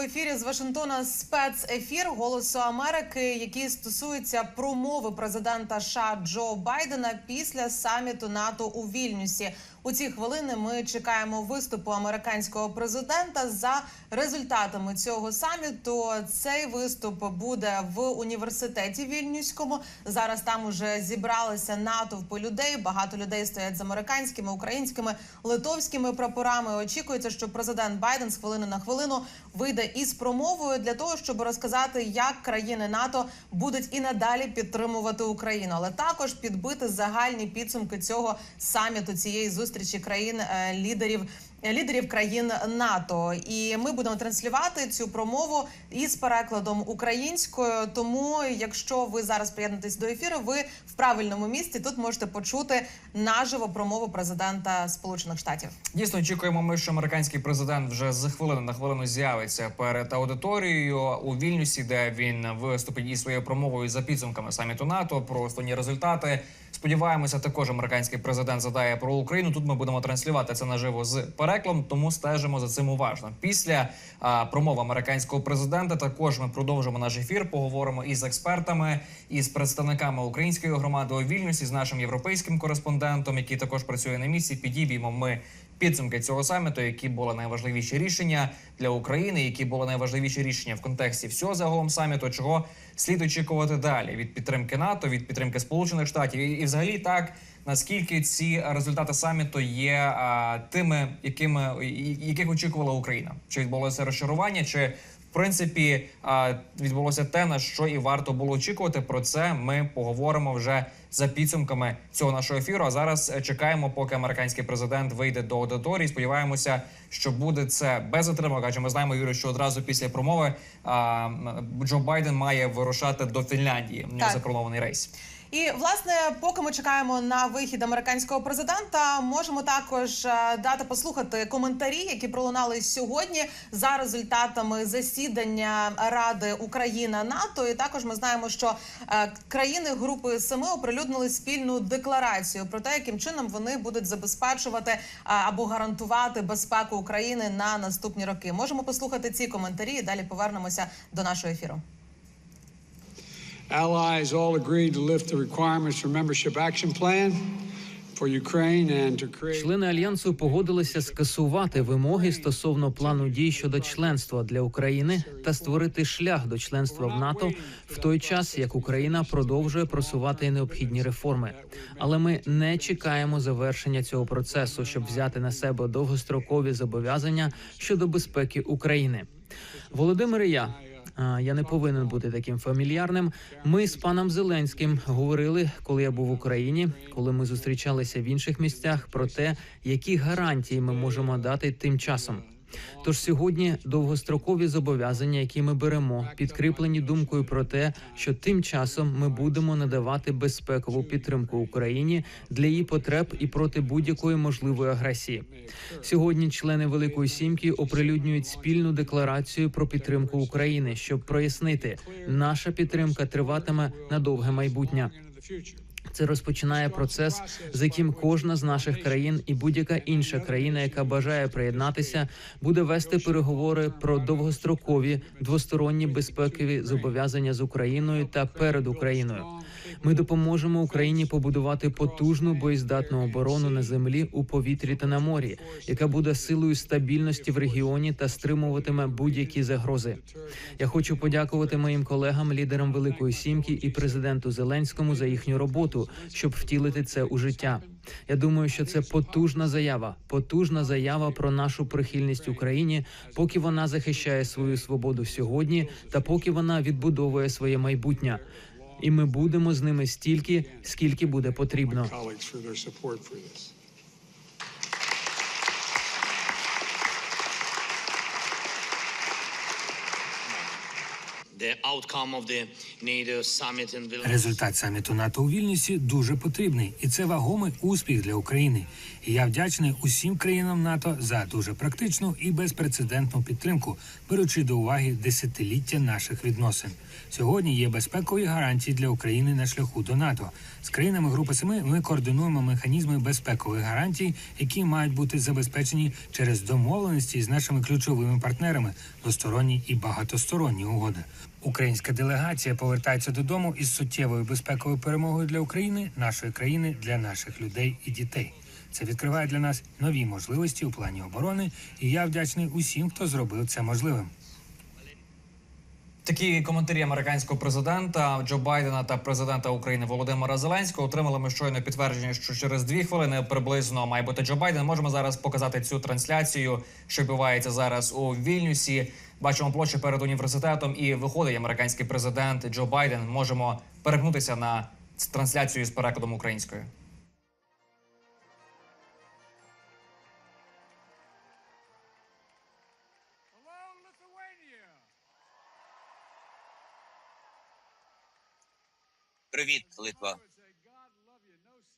ефірі з Вашингтона спецефір Голосу Америки, який стосується промови президента США Джо Байдена після саміту НАТО у Вільнюсі. У ці хвилини ми чекаємо виступу американського президента. За результатами цього саміту цей виступ буде в університеті Вільнюському. Зараз там уже зібралися натовпи людей. Багато людей стоять з американськими, українськими, литовськими прапорами. Очікується, що президент Байден з хвилини на хвилину вийде із промовою для того, щоб розказати, як країни НАТО будуть і надалі підтримувати Україну, але також підбити загальні підсумки цього саміту цієї зустрічі країн е, лідерів. Лідерів країн НАТО, і ми будемо транслювати цю промову із перекладом українською. Тому, якщо ви зараз приєднатесь до ефіру, ви в правильному місці тут можете почути наживо промову президента Сполучених Штатів. Дійсно, очікуємо ми, що американський президент вже з хвилини на хвилину з'явиться перед аудиторією у Вільнюсі, де він виступить із своєю промовою за підсумками саміту НАТО про основні результати. Сподіваємося, також американський президент задає про Україну. Тут ми будемо транслювати це наживо з переклом, тому стежимо за цим уважно. Після а, промови американського президента також ми продовжимо наш ефір. Поговоримо із експертами, із представниками української громади у Вільнюсі, з нашим європейським кореспондентом, який також працює на місці. Підіб'ємо ми підсумки цього саміту, які були найважливіші рішення для України, які були найважливіші рішення в контексті всього загалом саміту, чого слід очікувати далі від підтримки НАТО, від підтримки Сполучених Штатів, і, і взагалі так. Наскільки ці результати саміту є а, тими, якими яких очікувала Україна? Чи відбулося розчарування, чи принципі відбулося те, на що і варто було очікувати? Про це ми поговоримо вже за підсумками цього нашого ефіру. А зараз е, чекаємо, поки американський президент вийде до аудиторії. Сподіваємося, що буде це без затримок. Адже ми знаємо, Юрій, що одразу після промови Джо Байден має вирушати до Фінляндії. У нього запланований рейс. І власне, поки ми чекаємо на вихід американського президента, можемо також е, дати послухати коментарі, які пролунали сьогодні за результатами засідання Ради Україна НАТО. І також ми знаємо, що е, країни групи семи оприлюднили спільну декларацію про те, яким чином вони будуть забезпечувати е, або гарантувати безпеку України на наступні роки. Можемо послухати ці коментарі і далі повернемося до нашого ефіру. Allies all agreed to lift the requirements for membership action plan Члени альянсу погодилися скасувати вимоги стосовно плану дій щодо членства для України та створити шлях до членства в НАТО в той час, як Україна продовжує просувати необхідні реформи. Але ми не чекаємо завершення цього процесу, щоб взяти на себе довгострокові зобов'язання щодо безпеки України. Володимир і я. Я не повинен бути таким фамільярним. Ми з паном Зеленським говорили, коли я був в Україні, коли ми зустрічалися в інших місцях, про те, які гарантії ми можемо дати тим часом. Тож сьогодні довгострокові зобов'язання, які ми беремо, підкріплені думкою про те, що тим часом ми будемо надавати безпекову підтримку Україні для її потреб і проти будь-якої можливої агресії. Сьогодні члени Великої Сімки оприлюднюють спільну декларацію про підтримку України, щоб прояснити, наша підтримка триватиме на довге майбутнє. Це розпочинає процес, з яким кожна з наших країн і будь-яка інша країна, яка бажає приєднатися, буде вести переговори про довгострокові двосторонні безпекові зобов'язання з Україною та перед Україною. Ми допоможемо Україні побудувати потужну боєздатну оборону на землі, у повітрі та на морі, яка буде силою стабільності в регіоні та стримуватиме будь-які загрози. Я хочу подякувати моїм колегам, лідерам Великої Сімки і президенту Зеленському за їхню роботу, щоб втілити це у життя. Я думаю, що це потужна заява, потужна заява про нашу прихильність Україні, поки вона захищає свою свободу сьогодні, та поки вона відбудовує своє майбутнє. І ми будемо з ними стільки, скільки буде потрібно. Результат саміту НАТО у Вільнюсі дуже потрібний, і це вагомий успіх для України. І я вдячний усім країнам НАТО за дуже практичну і безпрецедентну підтримку, беручи до уваги десятиліття наших відносин. Сьогодні є безпекові гарантії для України на шляху до НАТО. З країнами Групи Семи ми координуємо механізми безпекових гарантій, які мають бути забезпечені через домовленості з нашими ключовими партнерами, двосторонні і багатосторонні угоди. Українська делегація повертається додому із суттєвою безпековою перемогою для України, нашої країни, для наших людей і дітей. Це відкриває для нас нові можливості у плані оборони, і я вдячний усім, хто зробив це можливим. Такі коментарі американського президента Джо Байдена та президента України Володимира Зеленського отримали ми щойно підтвердження, що через дві хвилини приблизно має бути Джо Байден. Можемо зараз показати цю трансляцію, що відбувається зараз у Вільнюсі. Бачимо площу перед університетом, і виходить американський президент Джо Байден. Можемо перегнутися на трансляцію з перекладом українською. Привіт, Литва.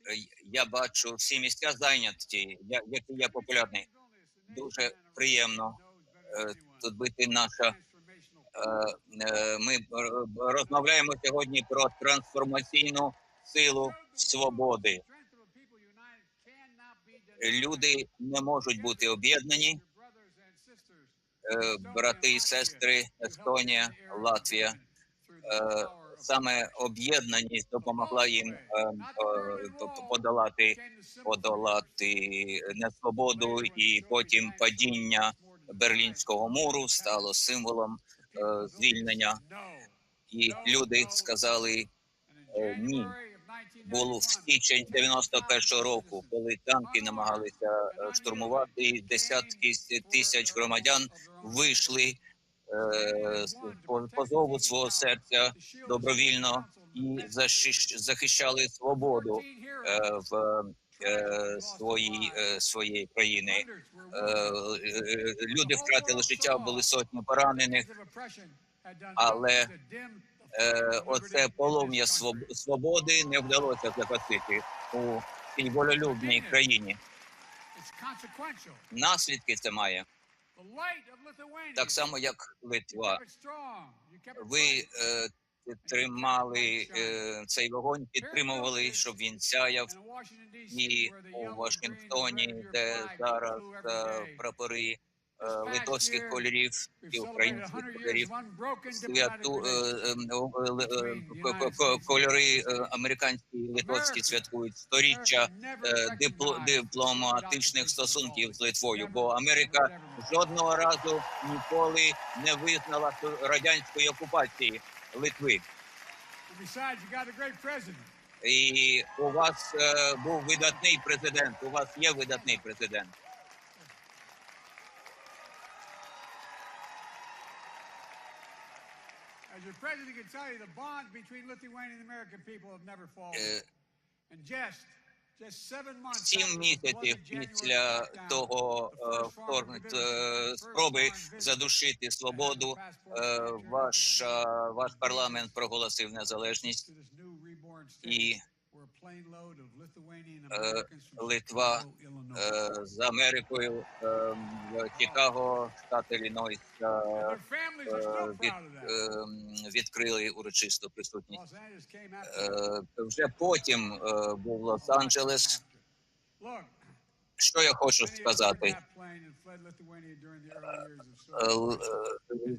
Е, Я бачу всі місця зайняті, я- які є популярні. Дуже приємно е, тут бути наша. е, Ми розмовляємо сьогодні про трансформаційну силу свободи. Люди не можуть бути об'єднані. Брати і сестри, Естонія, Латвія. Саме об'єднаність допомогла їм е, е, подолати подолати несвободу і потім падіння Берлінського муру стало символом е, звільнення. І люди сказали е, ні. Було в січень 91-го року, коли танки намагалися е, штурмувати, і десятки тисяч громадян вийшли по, по зову свого серця добровільно і захищали свободу е, в е, своїй е, своєї країни. Е, е, люди втратили життя, були сотні поранених, але е, оце полум'я своб- свободи не вдалося загасити у цій волелюбній країні. Наслідки це має так само, як Литва. Ви е, тримали е, цей вогонь, підтримували, щоб він сяяв. І у Вашингтоні, де зараз е, прапори литовських кольорів і українських кольорів, святу е, е, е, е, ко- ко- кольори е, американські і литовські святкують сторіччя е, дипломатичних стосунків з Литвою, бо Америка жодного разу ніколи не визнала радянської окупації Литви. І у вас е, був видатний президент. У вас є видатний президент. Your president can tell you, the bonds between Lithuania and the American people have never fallen. Е, And just, just seven months Сім місяців після того е, вторгнення спроби задушити свободу. е, Ваш е, ваш парламент проголосив незалежність і е, Литва е, з Америкою е, Чикаго, штат Іллінойс, е, е, від, е, відкрили урочисту присутність. Е, Вже потім е, був Лос-Анджелес. Що я хочу сказати?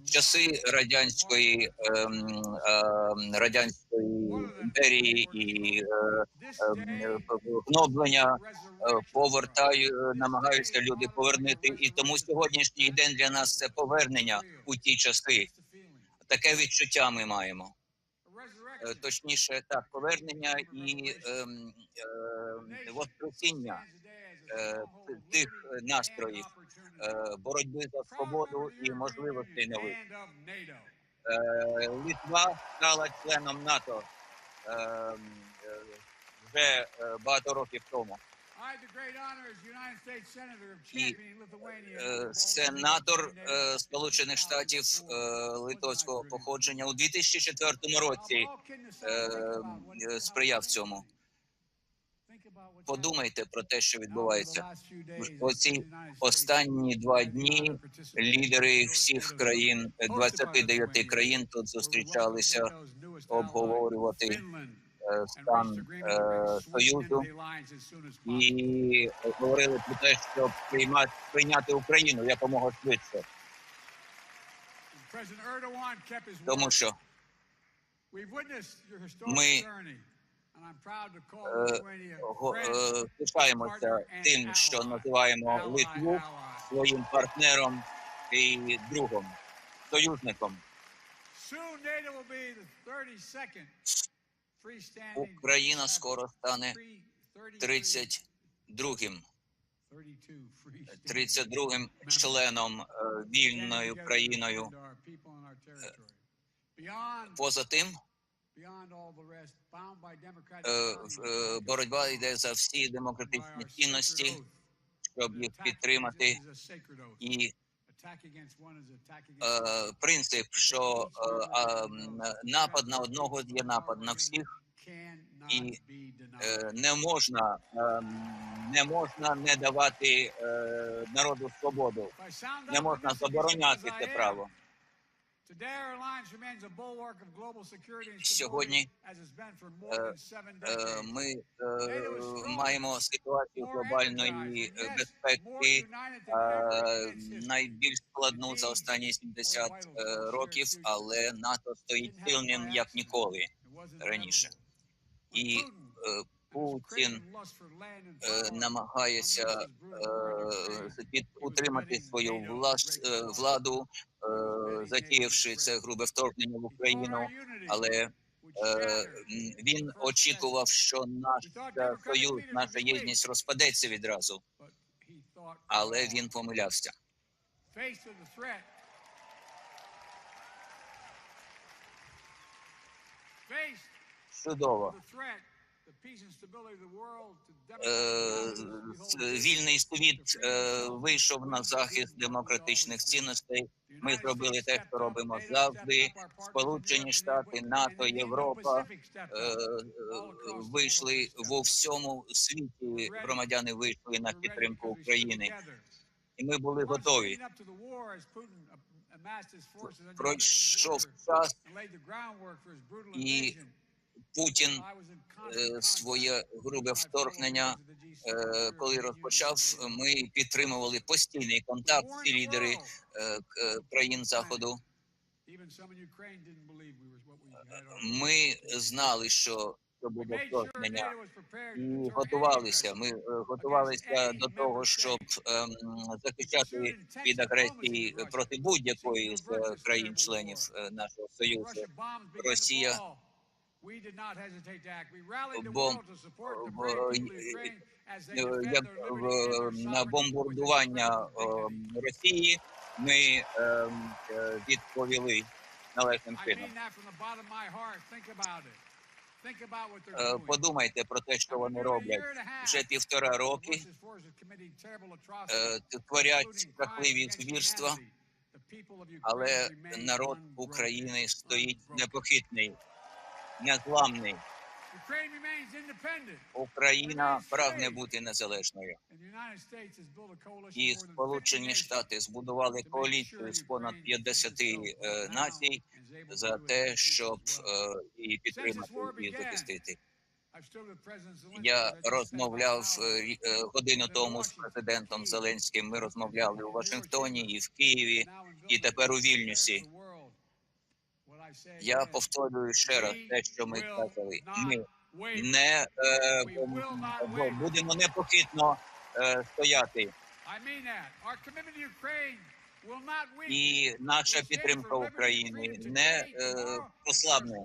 часи радянської ем, ем, радянської імперії і ем, гноблення е, повертаю, намагаються люди повернути. І тому сьогоднішній день для нас це повернення у ті часи. Таке відчуття ми маємо. Е. Точніше, так, повернення і ем, воскресіння е, т- тих настроїв, е, боротьби за свободу і можливостей нових. Е, Литва стала членом НАТО е, е, вже е, багато років тому. І е, сенатор е, Сполучених Штатів е, литовського походження у 2004 році е, е, сприяв цьому. Подумайте про те, що відбувається. Оці останні два дні лідери всіх країн, е, 29 країн тут зустрічалися обговорювати е, стан е, союзу. І говорили про те, щоб приймати прийняти Україну якомога швидше, тому що ми, пишаємося тим, що називаємо Литву своїм партнером і другом, союзником. Україна скоро стане 32-м 32-м членом е, вільною країною. Поза тим, е, е, боротьба йде за всі демократичні цінності, щоб їх підтримати, і е, принцип, що е, напад на одного є напад на всіх, і е, не можна не можна не давати е, народу свободу, не можна забороняти це право. Сьогодні е, Е, Ми е, маємо ситуацію глобальної безпеки найбільш складну за останні 70 е, років, але НАТО стоїть сильним як ніколи раніше. І Путін е, намагається е, утримати свою влас, е, владу, е, затіявши це грубе вторгнення в Україну, але е, він очікував, що наш союз, наша єдність розпадеться відразу, але він помилявся. Чудово. Е, Вільний світ е, вийшов на захист демократичних цінностей. Ми зробили те, що робимо завжди. Сполучені Штати, НАТО, Європа е, вийшли в всьому світі. Громадяни вийшли на підтримку України, і ми були готові. Пройшов час, і Путін своє грубе вторгнення, е, коли розпочав, ми підтримували постійний контакт. Всі лідери е, країн заходу. Ми знали, що що буде вторгнення, і готувалися. Ми е, готувалися до того, щоб ем, захищати від агресії проти будь-якої з е, країн-членів е, нашого союзу. Росія бом- як в- на бомбардування Росії ми ем, е, відповіли належним чином. Е, Подумайте про те, що вони роблять. вже півтора роки. е, Творять жахливі звірства, але народ України стоїть непохитний, незламний. Україна прагне бути незалежною. І Сполучені Штати збудували коаліцію з понад 50 е, націй за те, щоб е, і підтримати і захистити. Я розмовляв е, е, годину тому з президентом Зеленським. Ми розмовляли у Вашингтоні і в Києві, і тепер у Вільнюсі. Я повторюю ще раз те, що ми сказали. Ми не е, будемо непохитно е, стояти. І наша підтримка України не е, послабне.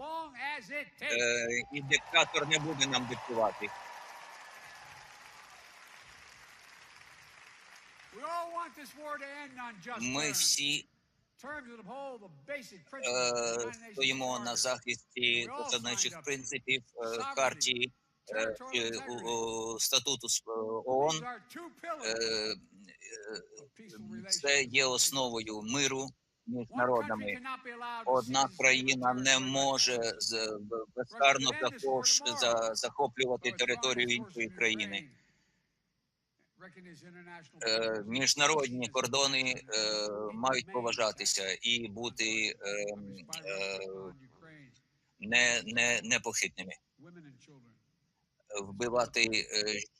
Е, і диктатор не буде нам диктувати. Ми всі стоїмо на захисті засадничих принципів е, хартії е, статуту ООН, е, е, це є основою миру між народами. Одна країна не може безкарно також за, захоплювати територію іншої країни. Е, Міжнародні кордони е, мають поважатися і бути е, е, не, не, непохитними. Вбивати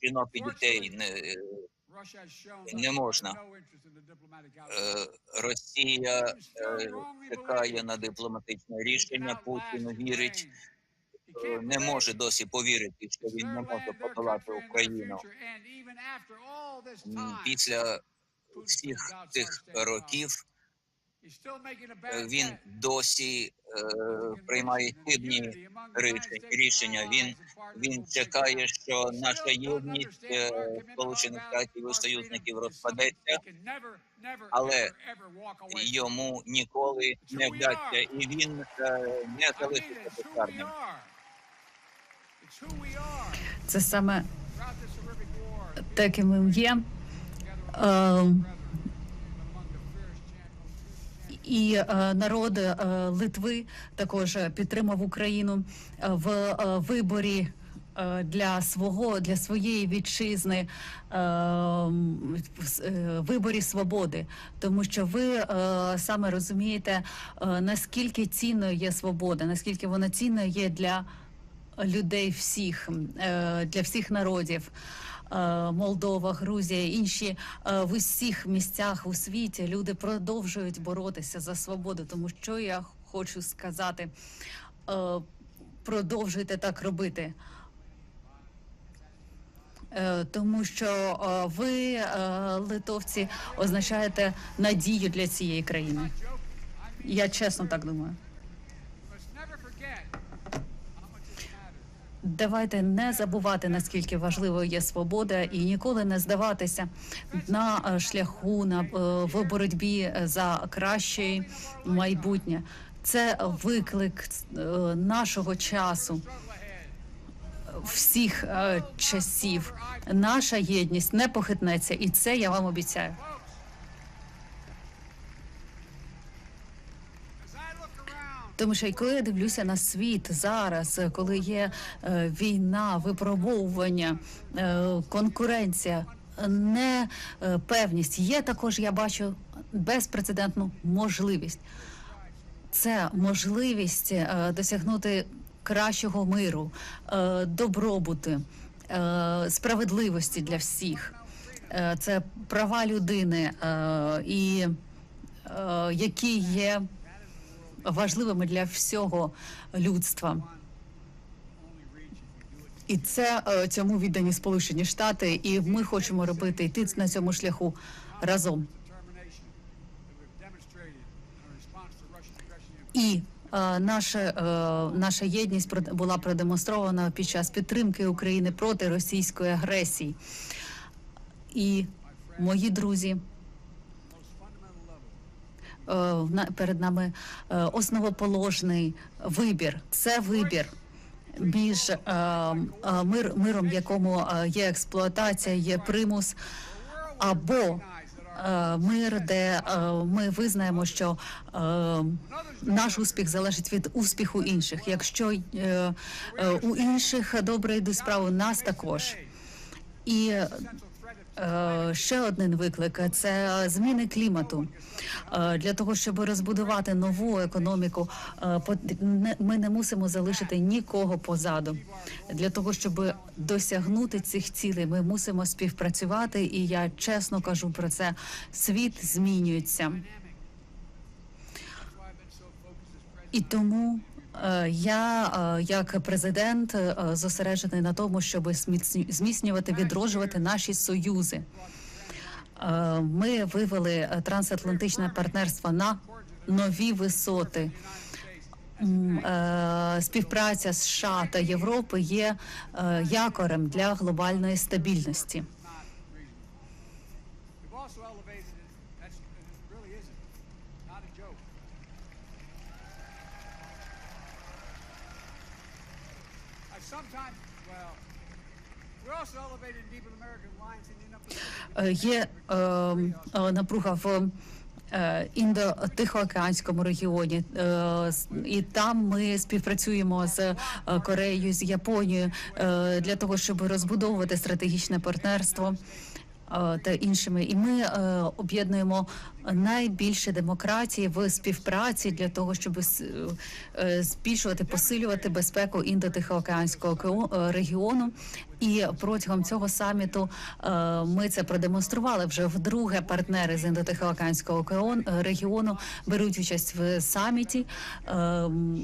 жінок і дітей не, не можна. Росія чекає на дипломатичне рішення. Путін вірить, не може досі повірити, що він не може подолати Україну. Після всіх цих років е, він досі е, приймає хибні рішення. Він він чекає, що наша єдність е, Сполучених Штатів і союзників розпадеться, але йому ніколи не вдасться, і він е, не залишиться безкарним. Це саме таким є. Е, і е, народ е, Литви також підтримав Україну е, в виборі. Для свого для своєї вітчизни е, в с- е, виборі свободи, тому що ви саме розумієте, наскільки цінною є свобода, наскільки вона цінною є для людей всіх, е, для всіх народів. Е, Молдова, Грузія, інші е, в усіх місцях у світі люди продовжують боротися за свободу. Тому що я хочу сказати, продовжуйте так робити. Тому що ви, литовці, означаєте надію для цієї країни. Я чесно так думаю. Давайте не забувати наскільки важливою є свобода, і ніколи не здаватися на е, шляху на е, в боротьбі за краще майбутнє. Це виклик е, нашого часу. Всіх е, часів наша єдність не похитнеться, і це я вам обіцяю. Тому що коли я дивлюся на світ зараз, е, коли є е, війна, випробовування, е, конкуренція, непевність, є також, я бачу безпрецедентну можливість. Це можливість е, досягнути кращого миру, е, добробути, е, справедливості для всіх. Е, Це права людини, е, і е, які є важливими для всього людства. І це е, цьому віддані Сполучені Штати, і ми хочемо робити йти на цьому шляху разом. І е, наша, е, наша єдність була продемонстрована під час підтримки України проти російської агресії. І мої друзі, перед нами е, основоположний вибір. Це вибір між е, е, мир, миром, в якому е, є експлуатація, є примус, або е, мир, де е, ми визнаємо, що е, наш успіх залежить від успіху інших. Якщо е, е, у інших добре йдуть справи, у нас також. І е, ще один виклик це зміни клімату. Е, Для того щоб розбудувати нову економіку, е, ми не мусимо залишити нікого позаду. Для того щоб досягнути цих цілей, ми мусимо співпрацювати. І я чесно кажу про це. Світ змінюється. І тому е, я, е, як президент, е, зосереджений на тому, щоб зміцню- зміцнювати, відроджувати наші союзи. Е, Ми вивели е, трансатлантичне партнерство на нові висоти. Е, Співпраця США та Європи є е, якорем для глобальної стабільності. Є е, е, напруга в е, індо-тихоокеанському регіоні, Е, і там ми співпрацюємо з е, Кореєю, з Японією е, для того, щоб розбудовувати стратегічне партнерство. Е, Та іншими, і ми е, об'єднуємо найбільше демократії в співпраці для того, щоб е, збільшувати, посилювати безпеку індо-тихоокеанського регіону. І протягом цього саміту ми це продемонстрували вже вдруге. Партнери з індотихоокеанського регіону беруть участь в саміті,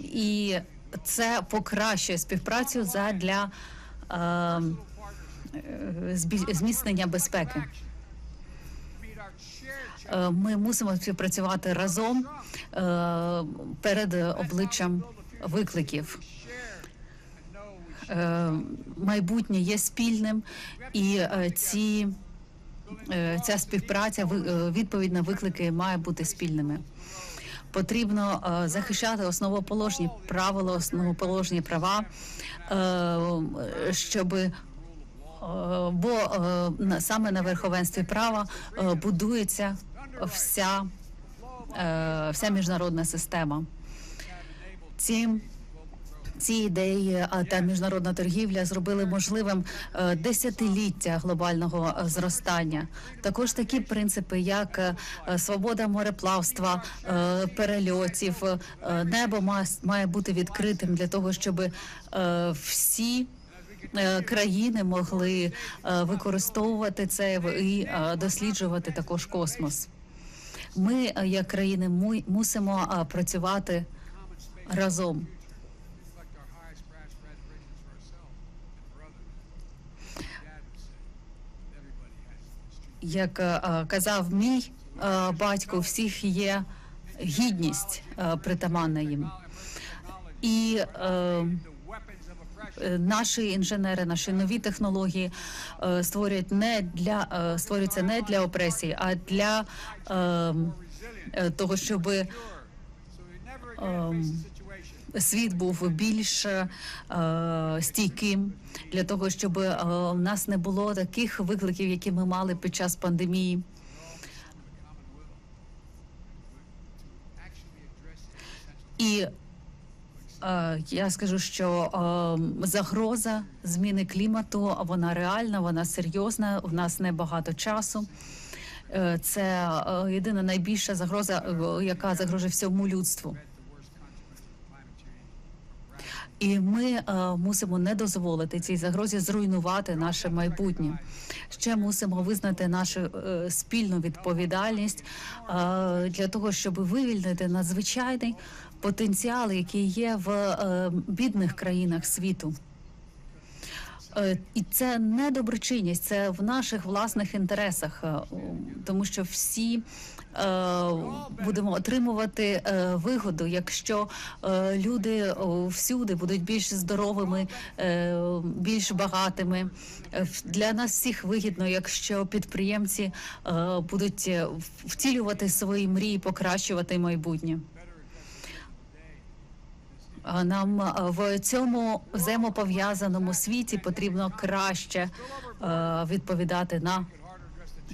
і це покращує співпрацю е, збіль- зміцнення безпеки. Е, Ми мусимо співпрацювати разом е, перед обличчям викликів. Е, Майбутнє є спільним, і е, ці е, ця співпраця е, відповідь на виклики має бути спільними. Потрібно е, захищати основоположні правила, основоположні права, е, щоб е, бо е, саме на верховенстві права е, будується вся, е, вся міжнародна система. Ці ці ідеї та міжнародна торгівля зробили можливим е, десятиліття глобального е, зростання. Також такі принципи, як е, свобода мореплавства, е, перельотів, е, небо має, бути відкритим для того, щоб е, всі. Е, Країни могли е, використовувати це і е, досліджувати також космос. Ми, як країни, мусимо працювати разом. Як казав мій батько, всіх є гідність притаманна їм. І е, The weapons of oppression. е, наші інженери, наші нові технології е, створюють не для е, створюються не для опресії, а для е, е, того, щоб situation світ був більш е, стійким для того, щоб е, у нас не було таких викликів, які ми мали під час пандемії. І е, я скажу, що е, загроза зміни клімату вона реальна, вона серйозна. У нас небагато часу. Е, Це е, єдина найбільша загроза, е, яка загрожує всьому людству. І ми е, мусимо не дозволити цій загрозі зруйнувати наше майбутнє. Ще мусимо визнати нашу е, спільну відповідальність е, для того, щоб вивільнити надзвичайний потенціал, який є в е, бідних країнах світу. Е, І це не доброчинність, це в наших власних інтересах, е, тому що всі будемо отримувати вигоду, якщо люди всюди будуть більш здоровими, більш багатими. Для нас всіх вигідно, якщо підприємці будуть втілювати свої мрії, покращувати майбутнє. Нам в цьому взаємопов'язаному світі потрібно краще е, відповідати на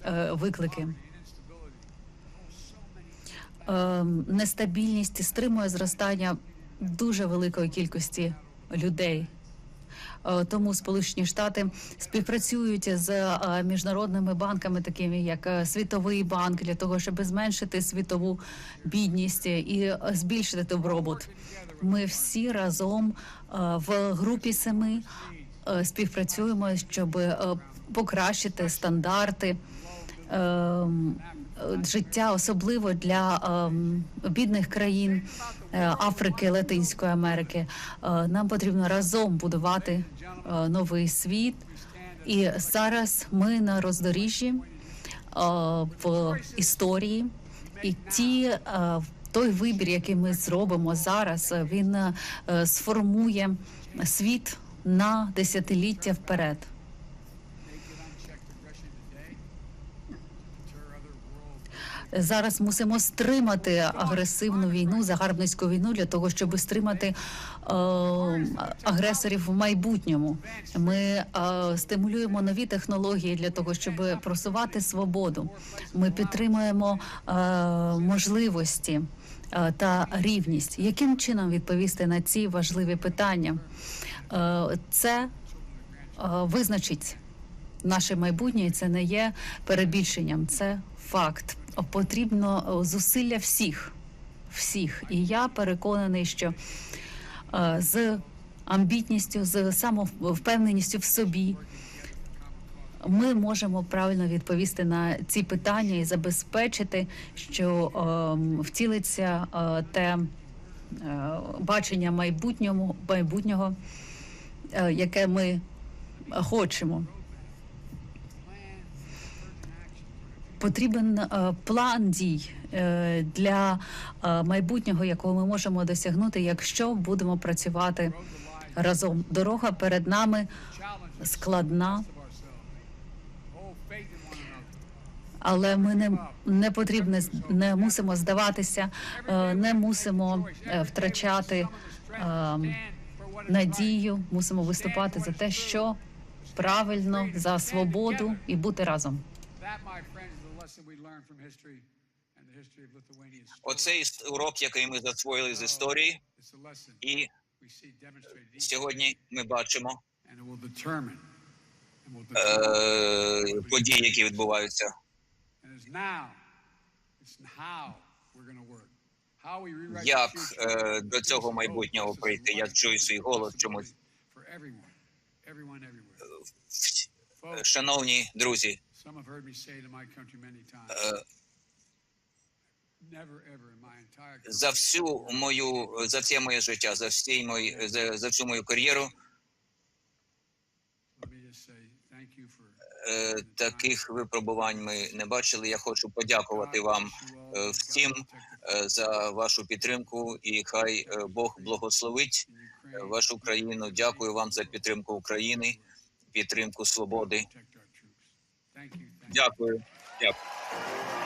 е, виклики. Е, Нестабільність стримує зростання дуже великої кількості людей. Е, Тому Сполучені Штати співпрацюють з е, міжнародними банками, такими як е, Світовий банк, для того, щоб зменшити світову бідність і збільшити добробут. Ми всі разом в групі семи співпрацюємо, щоб покращити стандарти. Е, Життя особливо для ем, бідних країн е, Африки, Латинської Америки. Е, Нам потрібно разом будувати е, новий світ. І зараз ми на роздоріжжі в історії, і ті той вибір, який ми зробимо зараз, він сформує світ на десятиліття вперед. Зараз мусимо стримати агресивну війну, загарбницьку війну для того, щоб стримати е, агресорів в майбутньому. Ми е, стимулюємо нові технології для того, щоб просувати свободу. Ми підтримуємо е, можливості е, та рівність. Яким чином відповісти на ці важливі питання? Е, Це е, визначить наше майбутнє, це не є перебільшенням, це факт. Потрібно е, зусилля всіх, всіх. І я переконаний, що е, з амбітністю, з самовпевненістю в собі. Ми можемо правильно відповісти на ці питання і забезпечити, що ем, втілиться е, те бачення майбутнього, е, яке ми хочемо. Потрібен е, план дій е, для е, майбутнього, якого ми можемо досягнути, якщо будемо працювати разом. Дорога перед нами складна, але ми не, не потрібно з- не мусимо здаватися, не мусимо втрачати надію, мусимо виступати за те, що правильно за свободу і бути разом. Оцей урок, який ми засвоїли з історії, і сьогодні ми бачимо е, події, які відбуваються. Як е, до цього майбутнього прийти? Я чую свій голос чомусь. Е, Шановні друзі, some have heard me say to my country many times е, за всю мою за все моє життя, за всі мої за, за всю мою кар'єру е, таких випробувань ми не бачили. Я хочу подякувати вам е, всім за вашу підтримку, і хай Бог благословить вашу країну. Дякую вам за підтримку України, підтримку свободи. Thank you. Yeah. Yeah.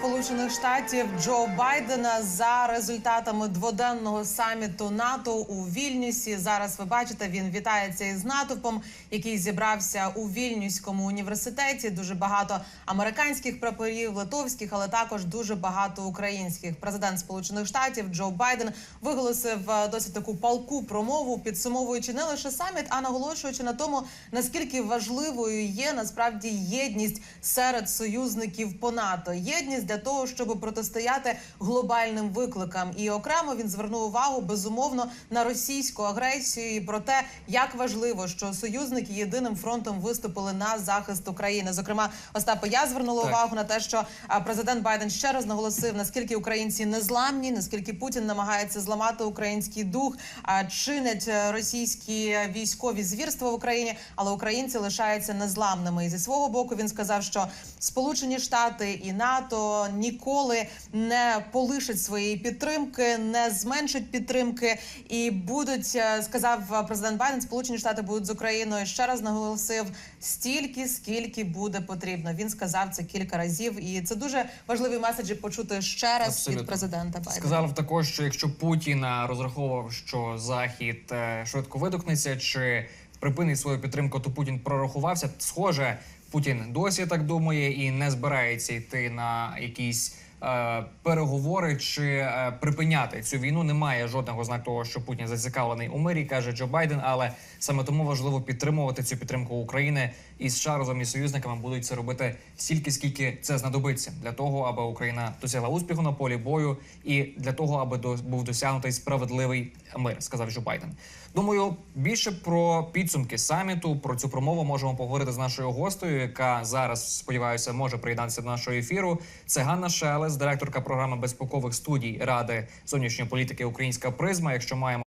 Сполучених Штатів Джо Байдена за результатами дводенного саміту НАТО у Вільнюсі. Зараз ви бачите, він вітається із натовпом, який зібрався у Вільнюському університеті. Дуже багато американських прапорів, литовських, але також дуже багато українських. Президент Сполучених Штатів Джо Байден виголосив е, досить таку палку промову, підсумовуючи не лише саміт, а наголошуючи на тому, наскільки важливою є насправді єдність серед союзників по НАТО. Єдність для того, щоб протистояти глобальним викликам. І окремо він звернув увагу безумовно на російську агресію і про те, як важливо, що союзники єдиним фронтом виступили на захист України. Зокрема, Остапе, я звернула Так. увагу на те, що президент Байден ще раз наголосив, наскільки українці незламні, наскільки Путін намагається зламати український дух, а чинять е, російські військові звірства в Україні, але українці лишаються незламними. І зі свого боку він сказав, що Сполучені Штати і НАТО ніколи не полишать своєї підтримки, не зменшать підтримки і будуть, е, сказав президент Байден, Сполучені Штати будуть з Україною. Ще раз наголосив стільки, скільки буде потрібно. Він сказав це кілька разів, і це дуже важливі меседжі почути ще раз Абсолютно. від президента Байдена. Сказав також, що якщо Путін е, розраховував, що Захід е, швидко видохнеться чи припинить свою підтримку, то Путін прорахувався. Схоже, Путін досі так думає і не збирається йти на якісь. е, Переговори чи е, припиняти цю війну немає жодного знаку того, що Путін зацікавлений у мирі, каже Джо Байден. Але саме тому важливо підтримувати цю підтримку України і США разом із союзниками будуть це робити стільки, скільки це знадобиться для того, аби Україна досягла успіху на полі бою, і для того, аби до, був досягнутий справедливий мир, сказав Джо Байден. Думаю, більше про підсумки саміту про цю промову можемо поговорити з нашою гостею, яка зараз сподіваюся може приєднатися до нашого ефіру. Це Ганна Шелес, директорка програми безпекових студій Ради зовнішньої політики Українська призма. Якщо маємо